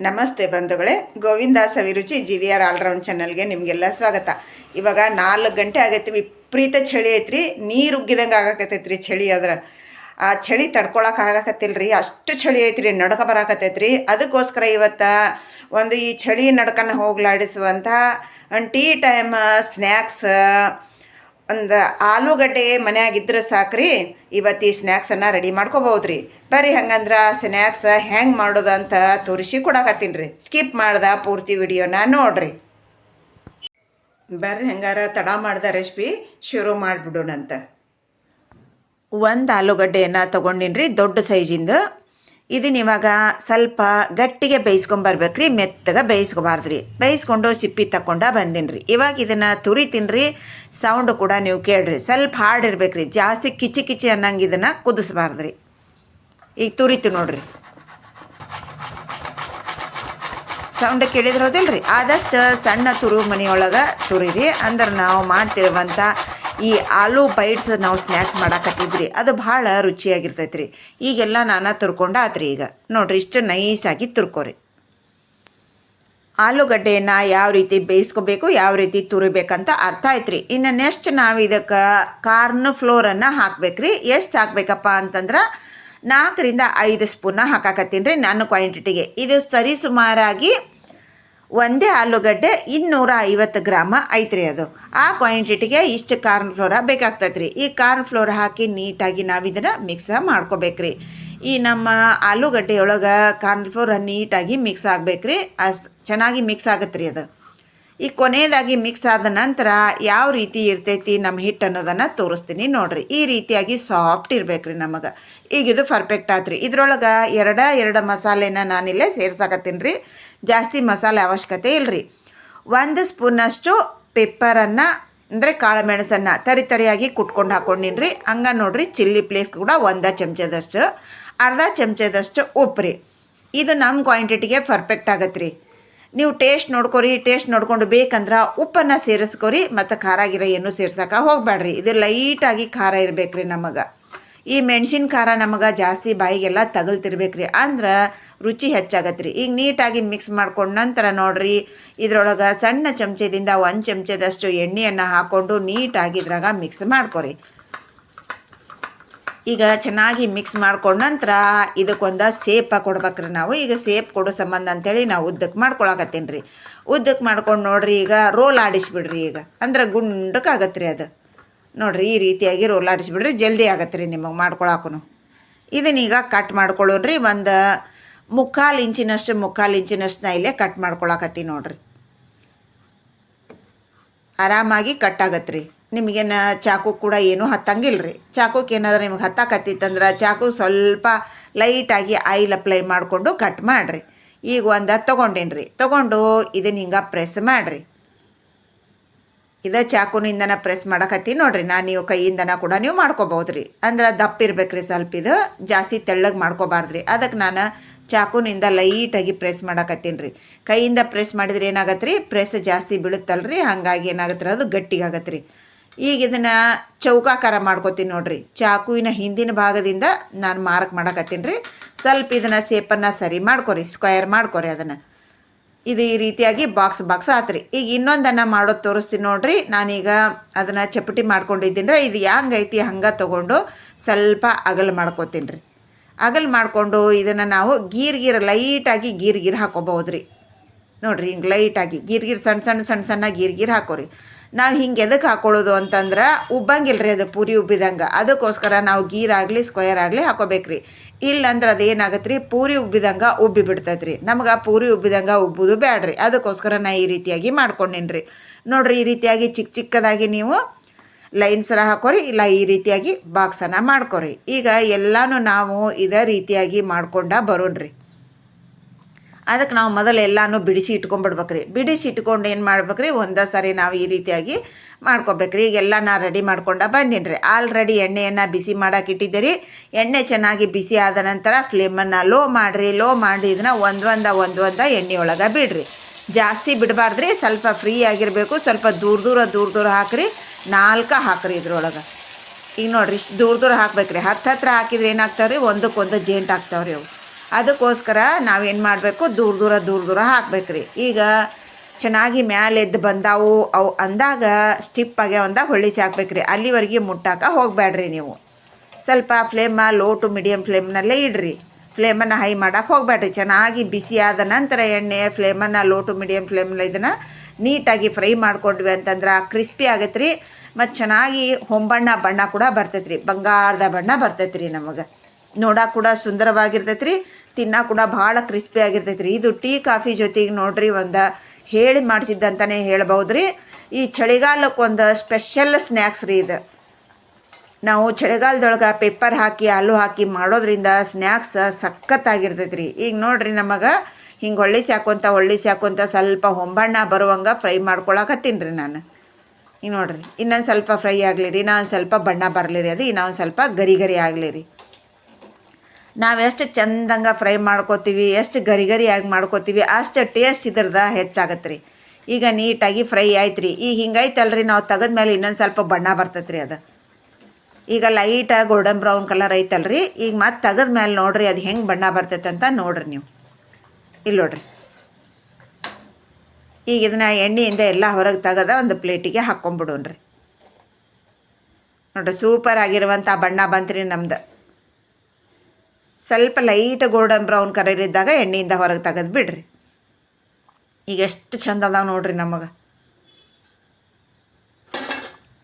ನಮಸ್ತೆ ಬಂಧುಗಳೇ. ಗೋವಿಂದಾಸ ವಿರುಚಿ G V R all round ಚಾನಲ್ಗೆ ನಿಮಗೆಲ್ಲ ಸ್ವಾಗತ. ಇವಾಗ ನಾಲ್ಕು ಗಂಟೆ ಆಗೈತಿ, ವಿಪರೀತ ಚಳಿ ಐತ್ರಿ. ನೀರು ಉಗ್ಗಿದಂಗೆ ಆಗಾಕತ್ತೈತ್ರಿ ಚಳಿ ಅದ್ರ. ಆ ಚಳಿ ತಡ್ಕೊಳಕ್ಕೆ ಆಗಾಕತ್ತಿಲ್ರಿ. ಅಷ್ಟು ಚಳಿ ಐತ್ರಿ, ನಡ್ಕ ಬರಾಕತ್ತೈತ್ರಿ. ಅದಕ್ಕೋಸ್ಕರ ಇವತ್ತು ಒಂದು ಈ ಚಳಿ ನಡ್ಕನ ಹೋಗ್ಲಾಡಿಸುವಂಥ ಟೀ ಟೈಮ್, ಸ್ನ್ಯಾಕ್ಸ್ ಒಂದು ಆಲೂಗಡ್ಡೆ ಮನ್ಯಾಗಿದ್ರೆ ಸಾಕ್ರಿ, ಇವತ್ತು ಈ ಸ್ನ್ಯಾಕ್ಸನ್ನು ರೆಡಿ ಮಾಡ್ಕೋಬೋದ್ರಿ ಬರ್ರಿ ಹಂಗಂದ್ರೆ ಸ್ನ್ಯಾಕ್ಸ್ ಹೆಂಗೆ ಮಾಡೋದು ಅಂತ ತೋರಿಸಿ ಕೊಡಕತ್ತೀನಿ ರೀ ಸ್ಕಿಪ್ ಮಾಡ್ದೆ ಪೂರ್ತಿ ವಿಡಿಯೋನ ನೋಡ್ರಿ. ಬರ್ರಿ ಹಂಗಾರ ತಡ ಮಾಡ್ದ ರೆಸಿಪಿ ಶುರು ಮಾಡಿಬಿಡೋಣಂತ. ಒಂದು ಆಲೂಗಡ್ಡೆಯನ್ನು ತೊಗೊಂಡಿನ್ರಿ, ದೊಡ್ಡ ಸೈಜಿಂದು ಇದನ್ನ ಇವಾಗ ಸ್ವಲ್ಪ ಗಟ್ಟಿಗೆ ಬೇಯಿಸ್ಕೊಂಬರ್ಬೇಕ್ರಿ ಮೆತ್ತಗೆ ಬೇಯಿಸ್ಕೊಬಾರ್ದ್ರಿ. ಬೇಯಿಸ್ಕೊಂಡು ಸಿಪ್ಪಿ ತಕೊಂಡ ಬಂದಿನ್ರಿ. ಇವಾಗ ಇದನ್ನು ತುರಿತೀನ್ರಿ ಸೌಂಡ್ ಕೂಡ ನೀವು ಕೇಳ್ರಿ. ಸ್ವಲ್ಪ ಹಾರ್ಡ್ ಇರ್ಬೇಕ್ರಿ. ಜಾಸ್ತಿ ಕಿಚಿ ಕಿಚಿ ಅನ್ನಂಗೆ ಇದನ್ನು ಕುದಿಸ್ಬಾರ್ದ್ರಿ. ಈಗ ತುರಿತು ನೋಡ್ರಿ. ಸೌಂಡ್ ಕೇಳಿದ್ರೆ ಹೌದಿಲ್ರಿ? ಆದಷ್ಟು ಸಣ್ಣ ತುರು ಮನೆಯೊಳಗೆ ತುರಿರಿ. ಅಂದ್ರೆ ನಾವು ಮಾಡ್ತಿರುವಂಥ ಈ ಆಲೂ ಬೈಟ್ಸ್ ನಾವು ಸ್ನ್ಯಾಕ್ಸ್ ಮಾಡಾಕತ್ತಿದ್ರಿ. ಅದು ಭಾಳ ರುಚಿಯಾಗಿರ್ತೈತೆ ರೀ ಈಗೆಲ್ಲ ನಾನು ತುರ್ಕೊಂಡು ಆತ್ರಿ ಈಗ. ನೋಡ್ರಿ, ಇಷ್ಟು ನೈಸಾಗಿ ತುರ್ಕೋರಿ. ಆಲೂಗಡ್ಡೆಯನ್ನು ಯಾವ ರೀತಿ ಬೇಯಿಸ್ಕೋಬೇಕು, ಯಾವ ರೀತಿ ತುರಿಬೇಕಂತ ಅರ್ಥ ಆಯ್ತು ರೀ ಇನ್ನು ನೆಕ್ಸ್ಟ್ ನಾವು ಇದಕ್ಕೆ ಕಾರ್ನ್ ಫ್ಲೋರನ್ನು ಹಾಕ್ಬೇಕ್ರಿ. ಎಷ್ಟು ಹಾಕ್ಬೇಕಪ್ಪ ಅಂತಂದ್ರೆ ನಾಲ್ಕರಿಂದ ಐದು ಸ್ಪೂನ ಹಾಕಾಕತ್ತೀನಿ ರೀ ನಾನು ಕ್ವಾಂಟಿಟಿಗೆ ಇದು ಸರಿ ಸುಮಾರಾಗಿ ಒಂದೇ ಆಲೂಗಡ್ಡೆ ಇನ್ನೂರ ಐವತ್ತು ಗ್ರಾಮ ಐತ್ರಿ ಅದು. ಆ ಕ್ವಾಂಟಿಟಿಗೆ ಇಷ್ಟು ಕಾರ್ನ್ ಫ್ಲೋರ ಬೇಕಾಗ್ತೈತೆ ರೀ ಈ ಕಾರ್ನ್ ಫ್ಲೋರ್ ಹಾಕಿ ನೀಟಾಗಿ ನಾವು ಇದನ್ನು ಮಿಕ್ಸ್ ಮಾಡ್ಕೋಬೇಕ್ರಿ. ಈ ನಮ್ಮ ಆಲೂಗಡ್ಡೆಯೊಳಗೆ ಕಾರ್ನ್ ಫ್ಲೋರ ನೀಟಾಗಿ ಮಿಕ್ಸ್ ಆಗ್ಬೇಕ್ರಿ. ಅಸ್ ಚೆನ್ನಾಗಿ ಮಿಕ್ಸ್ ಆಗತ್ತೆ ರೀ ಅದು. ಈ ಕೊನೆಯದಾಗಿ ಮಿಕ್ಸ್ ಆದ ನಂತರ ಯಾವ ರೀತಿ ಇರ್ತೈತಿ ನಮ್ಮ ಹಿಟ್ಟು ಅನ್ನೋದನ್ನು ತೋರಿಸ್ತೀನಿ ನೋಡ್ರಿ. ಈ ರೀತಿಯಾಗಿ ಸಾಫ್ಟ್ ಇರ್ಬೇಕ್ರಿ ನಮಗೆ. ಈಗ ಇದು ಪರ್ಫೆಕ್ಟ್ ಆತ್ರಿ. ಇದ್ರೊಳಗೆ ಎರಡ, ಎರಡು ಮಸಾಲೆನ ನಾನಿಲ್ಲೇ ಸೇರ್ಸಾಕತ್ತೀನಿ ರೀ. ಜಾಸ್ತಿ ಮಸಾಲೆ ಅವಶ್ಯಕತೆ ಇಲ್ಲರಿ ಒಂದು ಸ್ಪೂನಷ್ಟು ಪೆಪ್ಪರನ್ನು, ಅಂದರೆ ಕಾಳು ಮೆಣಸನ್ನು ತರಿ ತರಿಯಾಗಿ ಕುಟ್ಕೊಂಡು ಹಾಕ್ಕೊಂಡಿನಿ ರೀ ಹಂಗೆ ನೋಡಿರಿ ಚಿಲ್ಲಿ ಪ್ಲೇಸ್ ಕೂಡ ಒಂದು ಚಮಚದಷ್ಟು, ಅರ್ಧ ಚಮಚದಷ್ಟು ಉಪ್ಪು ರೀ ಇದು ನಮ್ಮ ಕ್ವಾಂಟಿಟಿಗೆ ಪರ್ಫೆಕ್ಟ್ ಆಗತ್ತೆ ರೀ ನೀವು ಟೇಸ್ಟ್ ನೋಡ್ಕೊರಿ, ಟೇಸ್ಟ್ ನೋಡ್ಕೊಂಡು ಬೇಕಂದ್ರೆ ಉಪ್ಪನ್ನು ಸೇರಿಸ್ಕೊರಿ, ಮತ್ತು ಖಾರ ಗಿರ ಏನು ಸೇರ್ಸೋಕೆ ಹೋಗಬೇಡ್ರಿ ಇದು ಲೈಟಾಗಿ ಖಾರ ಇರಬೇಕ್ರಿ ನಮಗೆ. ಈ ಮೆಣಸಿನ ಖಾರ ನಮಗೆ ಜಾಸ್ತಿ ಬಾಯಿಗೆಲ್ಲ ತಗಲ್ತಿರ್ಬೇಕ್ರಿ. ಅಂದ್ರೆ ರುಚಿ ಹೆಚ್ಚಾಗತ್ತೆ ರೀ ಈಗ ನೀಟಾಗಿ ಮಿಕ್ಸ್ ಮಾಡ್ಕೊಂಡು ನಂತರ ನೋಡ್ರಿ, ಇದ್ರೊಳಗೆ ಸಣ್ಣ ಚಮಚದಿಂದ ಒಂದು ಚಮಚದಷ್ಟು ಎಣ್ಣೆಯನ್ನು ಹಾಕ್ಕೊಂಡು ನೀಟಾಗಿ ಇದ್ರಾಗ ಮಿಕ್ಸ್ ಮಾಡ್ಕೊರಿ. ಈಗ ಚೆನ್ನಾಗಿ ಮಿಕ್ಸ್ ಮಾಡ್ಕೊಂಡ ನಂತರ ಇದಕ್ಕೊಂದು ಸೇಪ ಕೊಡ್ಬೇಕ್ರಿ ನಾವು. ಈಗ ಸೇಪ್ ಕೊಡೋ ಸಂಬಂಧ ಅಂತೇಳಿ ನಾವು ಉದ್ದಕ್ಕೆ ಮಾಡ್ಕೊಳಕತ್ತೀನಿ ರೀ ಉದ್ದಕ್ಕೆ ಮಾಡ್ಕೊಂಡು ನೋಡ್ರಿ ಈಗ ರೋಲ್ ಆಡಿಸ್ಬಿಡ್ರಿ ಈಗ. ಅಂದ್ರೆ ಗುಂಡಕ್ಕಾಗತ್ತೆ ರೀ ಅದು. ನೋಡ್ರಿ, ಈ ರೀತಿಯಾಗಿ ರೋಲ್ ಆಡಿಸ್ಬಿಡ್ರಿ, ಜಲ್ದಿ ಆಗತ್ತೆ ರೀ ನಿಮಗೆ ಮಾಡ್ಕೊಳಕ್ಕೂ ಇದನ್ನೀಗ ಕಟ್ ಮಾಡ್ಕೊಳ್ಳೋಣ್ರಿ, ಒಂದು ಮುಕ್ಕಾಲು ಇಂಚಿನಷ್ಟು ಮುಕ್ಕಾಲು ಇಂಚಿನಷ್ಟು ನಾ ಇಲ್ಲೇ ಕಟ್ ಮಾಡ್ಕೊಳಕತ್ತೀನಿ ನೋಡ್ರಿ. ಆರಾಮಾಗಿ ಕಟ್ ಆಗತ್ತೆ ರೀ ನಿಮಗೇನು ಚಾಕು ಕೂಡ ಏನೂ ಹತ್ತಂಗಿಲ್ಲ ರೀ ಚಾಕುಕ್ಕೆ ಏನಾದರೂ ನಿಮ್ಗೆ ಹತ್ತಾಕತ್ತಿತ್ತಂದ್ರೆ, ಚಾಕು ಸ್ವಲ್ಪ ಲೈಟಾಗಿ ಆಯಿಲ್ ಅಪ್ಲೈ ಮಾಡಿಕೊಂಡು ಕಟ್ ಮಾಡಿರಿ. ಈಗ ಒಂದು ತೊಗೊಂಡೇನ್ರಿ. ರೀ ತೊಗೊಂಡು ಇದನ್ನ ಹಿಂಗೆ ಪ್ರೆಸ್ ಮಾಡಿರಿ. ಇದೇ ಚಾಕುನಿಂದನ ಪ್ರೆಸ್ ಮಾಡಕತ್ತೀನಿ ನೋಡ್ರಿ ನಾನು ನೀವು ಕೈಯಿಂದನ ಕೂಡ ನೀವು ಮಾಡ್ಕೋಬೋದು ರೀ ಅಂದ್ರೆ ದಪ್ಪ ಇರ್ಬೇಕು ರೀ ಸ್ವಲ್ಪ ಇದು, ಜಾಸ್ತಿ ತೆಳ್ಳಗೆ ಮಾಡ್ಕೋಬಾರ್ದು ರೀ ಅದಕ್ಕೆ ನಾನು ಚಾಕುನಿಂದ ಲೈಟಾಗಿ ಪ್ರೆಸ್ ಮಾಡಕತ್ತೀನಿ ರೀ ಕೈಯಿಂದ ಪ್ರೆಸ್ ಮಾಡಿದ್ರೆ ಏನಾಗತ್ತೆ ರೀ ಪ್ರೆಸ್ ಜಾಸ್ತಿ ಬೀಳುತ್ತಲ್ಲ ರೀ ಹಾಗಾಗಿ ಏನಾಗತ್ತೆ ರೀ ಅದು ಗಟ್ಟಿಗಾಗತ್ತೆ ರೀ ಈಗ ಇದನ್ನು ಚೌಕಾಕಾರ ಮಾಡ್ಕೋತೀನಿ ನೋಡ್ರಿ. ಚಾಕುವಿನ ಹಿಂದಿನ ಭಾಗದಿಂದ ನಾನು ಮಾರ್ಕ್ ಮಾಡಕತ್ತೀನಿ ರೀ ಸ್ವಲ್ಪ ಇದನ್ನು ಸೇಪನ್ನು ಸರಿ ಮಾಡ್ಕೊರಿ ಸ್ಕ್ವಯರ್ ಮಾಡ್ಕೊರಿ ಅದನ್ನು. ಇದು ಈ ರೀತಿಯಾಗಿ ಬಾಕ್ಸ್ ಬಾಕ್ಸ್ ಆತ್ರಿ ಈಗ ಇನ್ನೊಂದನ್ನು ಮಾಡೋದು ತೋರಿಸ್ತೀನಿ ನೋಡ್ರಿ. ನಾನೀಗ ಅದನ್ನು ಚಪಟಿ ಮಾಡ್ಕೊಂಡಿದ್ದೀನಿ ಇದು ಹೆಂಗೈತಿ ಹಂಗೆ ತೊಗೊಂಡು ಸ್ವಲ್ಪ ಅಗಲ್ ಮಾಡ್ಕೊತೀನಿ ರೀ. ಅಗಲ್ ಮಾಡಿಕೊಂಡು ಇದನ್ನು ನಾವು ಗೀರ್ ಗೀರ್ ಲೈಟಾಗಿ ಗೀರ್ ಗೀರ್ ಹಾಕೋಬಹುದು ರೀ ನೋಡಿರಿ ಹಿಂಗೆ ಲೈಟಾಗಿ ಗೀರ್ ಗೀರ್ ಸಣ್ಣ ಸಣ್ಣ ಸಣ್ಣ ಸಣ್ಣ ಗೀರ್ ಗೀರ್ ಹಾಕೋರಿ. ನಾವು ಹಿಂಗೆ ಎದಕ್ಕೆ ಹಾಕೊಳ್ಳೋದು ಅಂತಂದ್ರೆ ಉಬ್ಬಂಗಿಲ್ಲ ರೀ ಅದು ಪೂರಿ ಉಬ್ಬಿದಂಗೆ. ಅದಕ್ಕೋಸ್ಕರ ನಾವು ಗೀರಾಗಲಿ ಸ್ಕ್ವಯರ್ ಆಗಲಿ ಹಾಕೋಬೇಕು ರೀ ಇಲ್ಲಂದ್ರೆ ಅದು ಏನಾಗತ್ತೆ ರೀ ಪೂರಿ ಉಬ್ಬಿದಂಗೆ ಉಬ್ಬಿ ಬಿಡ್ತೈತೆ ರೀ ನಮ್ಗೆ ಪೂರಿ ಉಬ್ಬಿದಂಗೆ ಉಬ್ಬುದು ಬ್ಯಾಡ್ರಿ. ಅದಕ್ಕೋಸ್ಕರ ನಾ ಈ ರೀತಿಯಾಗಿ ಮಾಡ್ಕೊಂಡಿನ್ರಿ. ರೀ ನೋಡಿರಿ, ಈ ರೀತಿಯಾಗಿ ಚಿಕ್ಕ ಚಿಕ್ಕದಾಗಿ ನೀವು ಲೈನ್ ಸರ ಹಾಕೋರಿ, ಇಲ್ಲ ಈ ರೀತಿಯಾಗಿ ಬಾಕ್ಸನ್ನು ಮಾಡ್ಕೊರಿ. ಈಗ ಎಲ್ಲನೂ ನಾವು ಇದೇ ರೀತಿಯಾಗಿ ಮಾಡ್ಕೊಂಡ ಬರೋಣ್ರಿ. ಅದಕ್ಕೆ ನಾವು ಮೊದಲು ಎಲ್ಲನೂ ಬಿಡಿಸಿ ಇಟ್ಕೊಂಡ್ಬಿಡ್ಬೇಕ್ರಿ ಬಿಡಿಸಿ ಇಟ್ಕೊಂಡು ಏನು ಮಾಡ್ಬೇಕ್ರಿ? ಒಂದೇ ಸಾರಿ ನಾವು ಈ ರೀತಿಯಾಗಿ ಮಾಡ್ಕೊಬೇಕ್ರಿ. ಈಗೆಲ್ಲ ನಾ ರೆಡಿ ಮಾಡ್ಕೊಂಡ ಬಂದೀನಿ ರೀ ಆಲ್ರೆಡಿ ಎಣ್ಣೆಯನ್ನು ಬಿಸಿ ಮಾಡಕ್ಕೆ ಇಟ್ಟಿದ್ದೀರಿ. ಎಣ್ಣೆ ಚೆನ್ನಾಗಿ ಬಿಸಿ ಆದ ನಂತರ ಫ್ಲೇಮನ್ನು ಲೋ ಮಾಡಿರಿ. ಲೋ ಮಾಡಿ ಇದನ್ನ ಒಂದು ಒಂದ ಒಂದು ಎಣ್ಣೆ ಒಳಗೆ ಬಿಡ್ರಿ. ಜಾಸ್ತಿ ಬಿಡಬಾರ್ದ್ರಿ. ಸ್ವಲ್ಪ ಫ್ರೀ ಆಗಿರಬೇಕು. ಸ್ವಲ್ಪ ದೂರ ದೂರ ದೂರ ದೂರ ಹಾಕ್ರಿ. ನಾಲ್ಕು ಹಾಕ್ರಿ ಇದ್ರೊಳಗೆ. ಈಗ ನೋಡಿರಿ, ಇಷ್ಟು ದೂರ ದೂರ ಹಾಕ್ಬೇಕ್ರಿ. ಹತ್ತು ಹತ್ರ ಹಾಕಿದ್ರೆ ಏನಾಗ್ತಾವ್ರಿ? ಒಂದಕ್ಕೊಂದು ಜೇಂಟ್ ಆಗ್ತಾವ್ರಿ ಅವು. ಅದಕ್ಕೋಸ್ಕರ ನಾವೇನು ಮಾಡಬೇಕು? ದೂರ ದೂರ ದೂರ ದೂರ ಹಾಕ್ಬೇಕ್ರಿ. ಈಗ ಚೆನ್ನಾಗಿ ಮ್ಯಾಲೆ ಎದ್ದು ಬಂದಾವು ಅವು ಅಂದಾಗ ಸ್ಟಿಪ್ ಆಗ್ಯಾವ ಅಂದಾಗ ಹೊಳ್ಳಿಸಿ ಹಾಕ್ಬೇಕ್ರಿ ಅಲ್ಲಿವರೆಗೆ ಮುಟ್ಟಾಕ ಹೋಗಬೇಡ್ರಿ ನೀವು. ಸ್ವಲ್ಪ ಫ್ಲೇಮ ಲೋ ಟು ಮೀಡಿಯಮ್ ಫ್ಲೇಮ್ನಲ್ಲೇ ಇಡ್ರಿ. ಫ್ಲೇಮನ್ನು ಹೈ ಮಾಡೋಕೆ ಹೋಗಬೇಡ್ರಿ ಚೆನ್ನಾಗಿ ಬಿಸಿ ಆದ ನಂತರ ಎಣ್ಣೆ, ಫ್ಲೇಮನ್ನು ಲೋ ಟು ಮೀಡಿಯಮ್ ಫ್ಲೇಮ್ನಲ್ಲಿ ಇದನ್ನು ನೀಟಾಗಿ ಫ್ರೈ ಮಾಡ್ಕೊಂಡ್ವಿ ಅಂತಂದ್ರೆ ಕ್ರಿಸ್ಪಿ ಆಗತ್ತೆ ರೀ ಮತ್ತು ಚೆನ್ನಾಗಿ ಹೊಂಬಣ್ಣ ಬಣ್ಣ ಕೂಡ ಬರ್ತೈತೆ ರೀ ಬಂಗಾರದ ಬಣ್ಣ ಬರ್ತೈತೆ ರೀ ನಮಗೆ. ನೋಡೋಕೆ ಕೂಡ ಸುಂದರವಾಗಿರ್ತೈತೆ ರೀ ತಿನ್ನಕ್ಕೆ ಕೂಡ ಭಾಳ ಕ್ರಿಸ್ಪಿ ಆಗಿರ್ತೈತೆ ರೀ ಇದು ಟೀ, ಕಾಫಿ ಜೊತೆಗೆ ನೋಡ್ರಿ ಒಂದು ಹೇಳಿ ಮಾಡಿಸಿದ್ದಂತಲೇ ಹೇಳ್ಬೋದು ರೀ ಈ ಚಳಿಗಾಲಕ್ಕೆ ಒಂದು ಸ್ಪೆಷಲ್ ಸ್ನ್ಯಾಕ್ಸ್ ರೀ ಇದು. ನಾವು ಚಳಿಗಾಲದೊಳಗೆ ಪೇಪರ್ ಹಾಕಿ ಹಾಲು ಹಾಕಿ ಮಾಡೋದ್ರಿಂದ ಸ್ನ್ಯಾಕ್ಸ್ ಸಖತ್ತಾಗಿರ್ತೈತೆ ರೀ ಈಗ ನೋಡ್ರಿ ನಮಗೆ ಹಿಂಗೆ ಹೊಳ್ಳಿಸಿ ಹಾಕೊಂತ ಹೊಳ್ಳಿಸಿ ಹಾಕೊಂತ ಸ್ವಲ್ಪ ಹೊಂಬಣ್ಣ ಬರುವಂಗೆ ಫ್ರೈ ಮಾಡ್ಕೊಳಕತ್ತೀನಿ ರೀ ನಾನು. ಈಗ ನೋಡ್ರಿ, ಇನ್ನೊಂದು ಸ್ವಲ್ಪ ಫ್ರೈ ಆಗಲಿ ರೀ, ಇನ್ನೊಂದು ಸ್ವಲ್ಪ ಬಣ್ಣ ಬರಲಿ ರೀ ಅದು, ಇನ್ನೊಂದು ಸ್ವಲ್ಪ ಗರಿ ಗರಿ ಆಗಲಿ ರೀ. ನಾವು ಚಂದಂಗೆ ಫ್ರೈ ಮಾಡ್ಕೋತೀವಿ, ಎಷ್ಟು ಗರಿ ಗರಿಯಾಗಿ ಮಾಡ್ಕೋತೀವಿ, ಅಷ್ಟು ಟೇಸ್ಟ್ ಇದ್ರದ ಹೆಚ್ಚಾಗತ್ತೆ ರೀ ಈಗ ನೀಟಾಗಿ ಫ್ರೈ ಆಯ್ತು ರೀ ಈಗ ಹಿಂಗೈತಲ್ರಿ, ನಾವು ತೆಗೆದ್ಮೇಲೆ ಇನ್ನೊಂದು ಸ್ವಲ್ಪ ಬಣ್ಣ ಬರ್ತೈತೆ ರೀ ಅದು. ಈಗ ಲೈಟಾಗಿ ಗೋಲ್ಡನ್ ಬ್ರೌನ್ ಕಲರ್ ಐತಲ್ರಿ. ಈಗ ಮತ್ತೆ ತೆಗೆದ ಮೇಲೆ ನೋಡ್ರಿ, ಅದು ಹೆಂಗೆ ಬಣ್ಣ ಬರ್ತೈತೆ ಅಂತ ನೋಡ್ರಿ ನೀವು. ಇಲ್ಲಿ ನೋಡ್ರಿ. ಈಗ ಇದನ್ನ ಎಣ್ಣೆಯಿಂದ ಎಲ್ಲ ಹೊರಗೆ ತೆಗೆದ ಒಂದು ಪ್ಲೇಟಿಗೆ ಹಾಕ್ಕೊಂಬಿಡೋಣ್ರಿ ನೋಡ್ರಿ ಸೂಪರ್ ಆಗಿರುವಂಥ ಬಣ್ಣ ಬಂತ್ರಿ ನಮ್ದು. ಸ್ವಲ್ಪ ಲೈಟ್ ಗೋಲ್ಡನ್ ಬ್ರೌನ್ ಕಲರ್ ಇದ್ದಾಗ ಎಣ್ಣೆಯಿಂದ ಹೊರಗೆ ತೆಗೆದು ಬಿಡ್ರಿ. ಈಗ ಎಷ್ಟು ಚಂದ ಅದಾವ ನೋಡ್ರಿ ನಮಗೆ.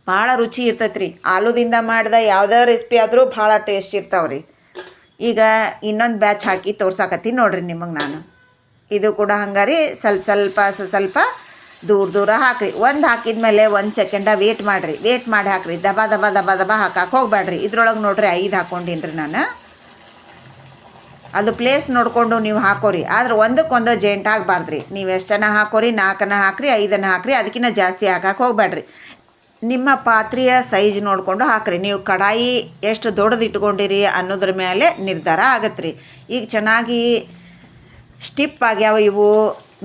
ಭಾಳ ರುಚಿ ಇರ್ತೈತೆ ರೀ ಆಲೂದಿಂದ ಮಾಡಿದ ಯಾವುದೇ ರೆಸಿಪಿ ಆದರೂ ಭಾಳ ಟೇಸ್ಟ್ ಇರ್ತಾವೆ ರೀ ಈಗ ಇನ್ನೊಂದು ಬ್ಯಾಚ್ ಹಾಕಿ ತೋರ್ಸಾಕತ್ತೀನಿ ನೋಡ್ರಿ ನಿಮಗೆ ನಾನು. ಇದು ಕೂಡ ಹಂಗಾರಿ ಸ್ವಲ್ಪ ಸ್ವಲ್ಪ ಸ್ವಲ್ಪ ದೂರ ದೂರ ಹಾಕ್ರಿ. ಒಂದು ಹಾಕಿದ ಮೇಲೆ ಒಂದು ಸೆಕೆಂಡ ವೇಟ್ ಮಾಡಿರಿ. ವೇಟ್ ಮಾಡಿ ಹಾಕ್ರಿ. ದಬ ದಬ ದಬ ದಬ ಹಾಕಕ್ಕೆ ಹೋಗ್ಬೇಡ್ರಿ ಇದ್ರೊಳಗೆ ನೋಡ್ರಿ ಐದು ಹಾಕೊಂಡಿನ್ರಿ ನಾನು. ಅದು ಪ್ಲೇಸ್ ನೋಡಿಕೊಂಡು ನೀವು ಹಾಕೋರಿ. ಆದ್ರೆ ಒಂದಕ್ಕೊಂದು ಜೇಂಟ್ ಆಗಬಾರ್ದ್ರಿ. ನೀವು ಎಷ್ಟನ್ನ ಹಾಕೋರಿ, ನಾಲ್ಕನ್ನ ಹಾಕ್ರಿ, ಐದನ್ನ ಹಾಕ್ರಿ ಅದಕ್ಕಿಂತ ಜಾಸ್ತಿ ಹಾಕಕ್ಕೆ ಹೋಗ್ಬೇಡ್ರಿ. ನಿಮ್ಮ ಪಾತ್ರೆಯ ಸೈಜ್ ನೋಡಿಕೊಂಡು ಹಾಕ್ರಿ. ನೀವು ಕಡಾಯಿ ಎಷ್ಟು ದೊಡ್ಡದು ಇಟ್ಕೊಂಡಿರಿ ಅನ್ನೋದ್ರ ಮೇಲೆ ನಿರ್ಧಾರ ಆಗತ್ತೆ ಈಗ ಚೆನ್ನಾಗಿ ಸ್ಟಿಪ್ ಆಗ್ಯಾವ ಇವು,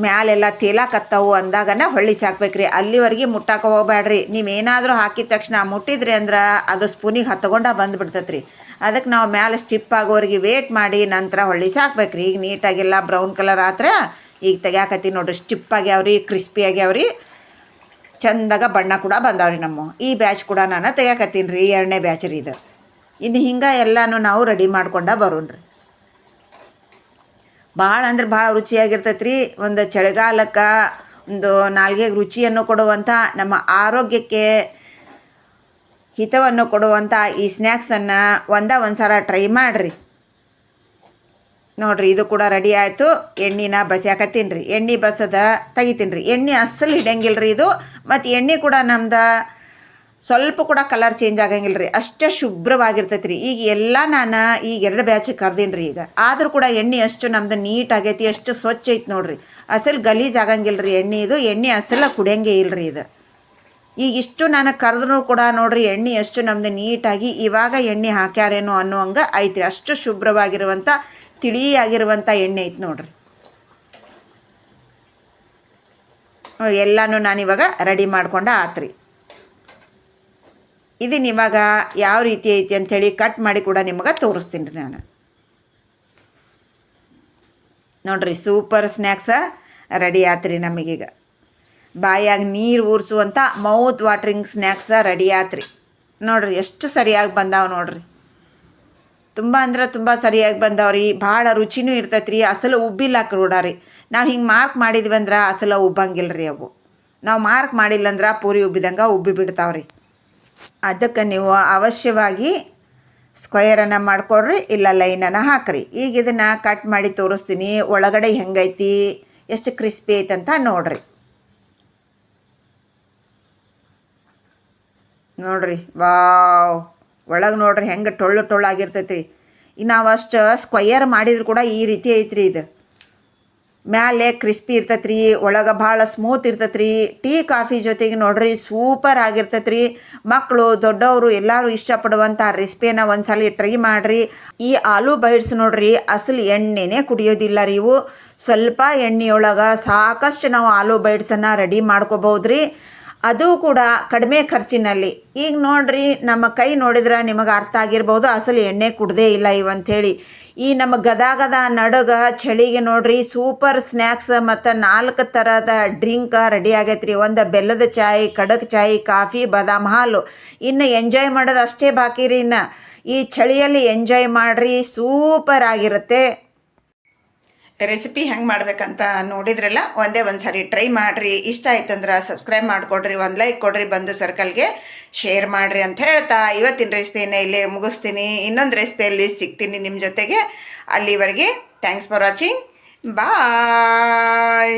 ಮ್ಯಾಲೆಲ್ಲ ತೇಲಾಕತ್ತವು ಅಂದಾಗನ ಹೊಳ್ಳಿಸಿ ಹಾಕ್ಬೇಕ್ರಿ ಅಲ್ಲಿವರೆಗೆ ಮುಟ್ಟಾಕ ಹೋಗ್ಬೇಡ್ರಿ ನೀವೇನಾದರೂ ಹಾಕಿದ ತಕ್ಷಣ ಮುಟ್ಟಿದ್ರಿ ಅಂದ್ರೆ ಅದು ಸ್ಪೂನಿಗೆ ಹತ್ತಗೊಂಡ ಬಂದುಬಿಡ್ತೈತೆ ರೀ ಅದಕ್ಕೆ ನಾವು ಮ್ಯಾಲೆ ಸ್ಟಿಪ್ ಆಗೋರಿಗೆ ವೇಟ್ ಮಾಡಿ ನಂತರ ಹೊಳ್ಳಿ ಸಾಕ್ಬೇಕು ರೀ ಈಗ ನೀಟಾಗಿಲ್ಲ ಬ್ರೌನ್ ಕಲರ್ ಆದ್ರೆ ಈಗ ತೆಗ್ಯಾಕತ್ತೀನಿ ನೋಡ್ರಿ ಸ್ಟಿಪ್ ಆಗ್ಯಾವ್ರಿ ಕ್ರಿಸ್ಪಿ ಆಗ್ಯಾವ್ರಿ ಚಂದಾಗ ಬಣ್ಣ ಕೂಡ ಬಂದಾವ್ರಿ ನಮ್ಮ. ಈ ಬ್ಯಾಚ್ ಕೂಡ ನಾನು ತೆಗ್ಯಾಕತ್ತೀನಿ ರೀ ಎರಡನೇ ಬ್ಯಾಚ್ ರೀ ಇದು. ಇನ್ನು ಹಿಂಗೆ ಎಲ್ಲನೂ ನಾವು ರೆಡಿ ಮಾಡ್ಕೊಂಡ ಬರೋಣ್ರಿ. ಭಾಳ ಅಂದ್ರೆ ಭಾಳ ರುಚಿಯಾಗಿರ್ತೈತೆ ರೀ ಒಂದು ಚಳಿಗಾಲಕ್ಕೆ ಒಂದು ನಾಲ್ಗೆಗೆ ರುಚಿಯನ್ನು ಕೊಡುವಂಥ ನಮ್ಮ ಆರೋಗ್ಯಕ್ಕೆ ಹಿತವನ್ನು ಕೊಡುವಂಥ ಈ ಸ್ನ್ಯಾಕ್ಸನ್ನು ಒಂದ ಒಂದು ಸಲ ಟ್ರೈ ಮಾಡಿರಿ. ನೋಡ್ರಿ ಇದು ಕೂಡ ರೆಡಿ ಆಯಿತು. ಎಣ್ಣೆನ ಬಸಿಯಾಕತ್ತೀನಿ ರೀ. ಎಣ್ಣೆ ಬಸದ ತೆಗಿತೀನಿ ರೀ. ಎಣ್ಣೆ ಅಸ್ಸಲು ಹಿಡಿಯಂಗಿಲ್ಲ ರೀ ಇದು. ಮತ್ತು ಎಣ್ಣೆ ಕೂಡ ನಮ್ದು ಸ್ವಲ್ಪ ಕೂಡ ಕಲರ್ ಚೇಂಜ್ ಆಗಂಗಿಲ್ಲ ರೀ. ಅಷ್ಟೇ ಶುಭ್ರವಾಗಿರ್ತೈತೆ ರೀ. ಈಗ ಎಲ್ಲ ನಾನು ಈಗ ಎರಡು ಬ್ಯಾಚ್ ಕರ್ದೀನಿ ರೀ ಈಗ. ಆದರೂ ಕೂಡ ಎಣ್ಣೆ ಅಷ್ಟು ನಮ್ದು ನೀಟ್ ಆಗೈತಿ, ಅಷ್ಟು ಸ್ವಚ್ಛ ಐತಿ ನೋಡಿರಿ. ಅಸಲು ಗಲೀಜ್ ಆಗಂಗಿಲ್ಲ ರೀ ಎಣ್ಣೆ ಇದು. ಎಣ್ಣೆ ಅಸಲ ಕುಡಿಯಂಗೆ ಇಲ್ಲ ರೀ ಇದು. ಈಗ ಇಷ್ಟು ನಾನು ಕರೆದ್ರೂ ಕೂಡ ನೋಡ್ರಿ, ಎಣ್ಣೆ ಎಷ್ಟು ನಮ್ದು ನೀಟಾಗಿ ಇವಾಗ ಎಣ್ಣೆ ಹಾಕ್ಯಾರೇನೋ ಅನ್ನೋ ಹಂಗ ಐತ್ರಿ. ಅಷ್ಟು ಶುಭ್ರವಾಗಿರುವಂಥ ತಿಳಿಯಾಗಿರುವಂಥ ಎಣ್ಣೆ ಐತೆ ನೋಡ್ರಿ. ಎಲ್ಲನೂ ನಾನಿವಾಗ ರೆಡಿ ಮಾಡ್ಕೊಂಡ ಆತ್ರಿ. ಇದನ್ನ ಇವಾಗ ಯಾವ ರೀತಿ ಐತಿ ಅಂಥೇಳಿ ಕಟ್ ಮಾಡಿ ಕೂಡ ನಿಮಗೆ ತೋರಿಸ್ತೀನಿ ರೀ ನಾನು. ನೋಡ್ರಿ, ಸೂಪರ್ ಸ್ನ್ಯಾಕ್ಸ ರೆಡಿ ಆತ್ರಿ ನಮಗೀಗ. ಬಾಯಾಗ ನೀರು ಊರಿಸುವಂಥ ಮೌತ್ ವಾಟ್ರಿಂಗ್ ಸ್ನ್ಯಾಕ್ಸ ರೆಡಿ ಆತ್ರಿ. ನೋಡ್ರಿ, ಎಷ್ಟು ಸರಿಯಾಗಿ ಬಂದಾವೆ ನೋಡ್ರಿ. ತುಂಬ ಅಂದ್ರೆ ತುಂಬ ಸರಿಯಾಗಿ ಬಂದವ್ರಿ. ಭಾಳ ರುಚಿನೂ ಇರ್ತೈತ್ರಿ. ಅಸಲು ಉಬ್ಬಿಲ್ಲ ಕ್ರೂಡಾರಿ ನಾವು ಹಿಂಗೆ ಮಾರ್ಕ್ ಮಾಡಿದ್ವಿ ಅಂದ್ರೆ ಅಸಲ ಉಬ್ಬಂಗಿಲ್ಲ ರೀ ಅವು. ನಾವು ಮಾರ್ಕ್ ಮಾಡಿಲ್ಲ ಅಂದ್ರೆ ಪೂರಿ ಉಬ್ಬಿದಂಗೆ ಉಬ್ಬಿ ಬಿಡ್ತಾವ್ರಿ. ಅದಕ್ಕೆ ನೀವು ಅವಶ್ಯವಾಗಿ ಸ್ಕ್ವಯರನ್ನು ಮಾಡಿಕೊಡ್ರಿ, ಇಲ್ಲ ಲೈನನ್ನು ಹಾಕ್ರಿ. ಈಗ ಇದನ್ನು ಕಟ್ ಮಾಡಿ ತೋರಿಸ್ತೀನಿ. ಒಳಗಡೆ ಹೆಂಗೈತಿ, ಎಷ್ಟು ಕ್ರಿಸ್ಪಿ ಐತೆ ಅಂತ ನೋಡ್ರಿ. ನೋಡ್ರಿ, ವಾವ್. ಒಳಗೆ ನೋಡ್ರಿ ಹೆಂಗೆ ಟೊಳ್ಳು ಟೊಳ್ಳಾಗಿರ್ತೈತಿ ಇನ್ನು ನಾವು ಅಷ್ಟು ಸ್ಕ್ವಯರ್ ಮಾಡಿದ್ರು ಕೂಡ ಈ ರೀತಿ ಐತ್ರಿ ಇದು. ಮ್ಯಾಲೆ ಕ್ರಿಸ್ಪಿ ಇರ್ತೈತ್ರಿ, ಒಳಗೆ ಭಾಳ ಸ್ಮೂತ್ ಇರ್ತೈತ್ರಿ. ಟೀ, ಕಾಫಿ ಜೊತೆಗೆ ನೋಡ್ರಿ ಸೂಪರ್ ಆಗಿರ್ತೈತ್ರಿ. ಮಕ್ಕಳು ದೊಡ್ಡವರು ಎಲ್ಲರೂ ಇಷ್ಟಪಡುವಂಥ ರೆಸಿಪಿಯನ್ನ ಒಂದು ಸಲ ಟ್ರೈ ಮಾಡಿರಿ. ಈ ಆಲೂ ಬೈಟ್ಸ್ ನೋಡ್ರಿ ಅಸಲು ಎಣ್ಣೆನೇ ಕುಡಿಯೋದಿಲ್ಲ ರೀ ಇವು. ಸ್ವಲ್ಪ ಎಣ್ಣೆಯೊಳಗೆ ಸಾಕಷ್ಟು ನಾವು ಆಲೂ ಬೈಟ್ಸನ್ನು ರೆಡಿ ಮಾಡ್ಕೋಬೋದು ರೀ ಅದು ಕೂಡ ಕಡಿಮೆ ಖರ್ಚಿನಲ್ಲಿ. ಈಗ ನೋಡ್ರಿ, ನಮ್ಮ ಕೈ ನೋಡಿದ್ರೆ ನಿಮಗೆ ಅರ್ಥ ಆಗಿರ್ಬೋದು, ಅಸಲು ಎಣ್ಣೆ ಕುಡ್ದೇ ಇಲ್ಲ ಇವಂಥೇಳಿ ಈ ನಮ್ಮ ಗದ ಗದ ನಡುಗ ಚಳಿಗೆ ನೋಡ್ರಿ ಸೂಪರ್ ಸ್ನ್ಯಾಕ್ಸ್ ಮತ್ತು ನಾಲ್ಕು ಥರದ ಡ್ರಿಂಕ್ ರೆಡಿ ಆಗೈತೆ ರೀ ಒಂದು ಬೆಲ್ಲದ ಚಾಯ್ ಕಡಕ್ ಚಾಯ್, ಕಾಫಿ, ಬಾದಾಮ್ ಹಾಲು. ಇನ್ನು ಎಂಜಾಯ್ ಮಾಡೋದು ಅಷ್ಟೇ ಬಾಕಿ ರೀ ಇನ್ನು. ಈ ಚಳಿಯಲ್ಲಿ ಎಂಜಾಯ್ ಮಾಡಿರಿ ಸೂಪರ್ ಆಗಿರುತ್ತೆ. ರೆಸಿಪಿ ಹೆಂಗೆ ಮಾಡ್ಬೇಕಂತ ನೋಡಿದ್ರಲ್ಲ, ಒಂದೇ ಒಂದು ಸಾರಿ ಟ್ರೈ ಮಾಡಿರಿ. ಇಷ್ಟ ಆಯ್ತು ಅಂದ್ರೆ ಸಬ್ಸ್ಕ್ರೈಬ್ ಮಾಡಿಕೊಡ್ರಿ, ಒಂದು ಲೈಕ್ ಕೊಡ್ರಿ ಬಂದು ಸರ್ಕಲ್ಗೆ ಶೇರ್ ಮಾಡಿರಿ ಅಂತ ಹೇಳ್ತಾ, ಇವತ್ತಿನ ರೆಸಿಪಿನ ಇಲ್ಲಿ ಮುಗಿಸ್ತೀನಿ. ಇನ್ನೊಂದು ರೆಸಿಪಿಯಲ್ಲಿ ಸಿಗ್ತೀನಿ ನಿಮ್ಮ ಜೊತೆಗೆ. ಅಲ್ಲಿವರೆಗೆ ಥ್ಯಾಂಕ್ಸ್ ಫಾರ್ ವಾಚಿಂಗ್ ಬಾಯ್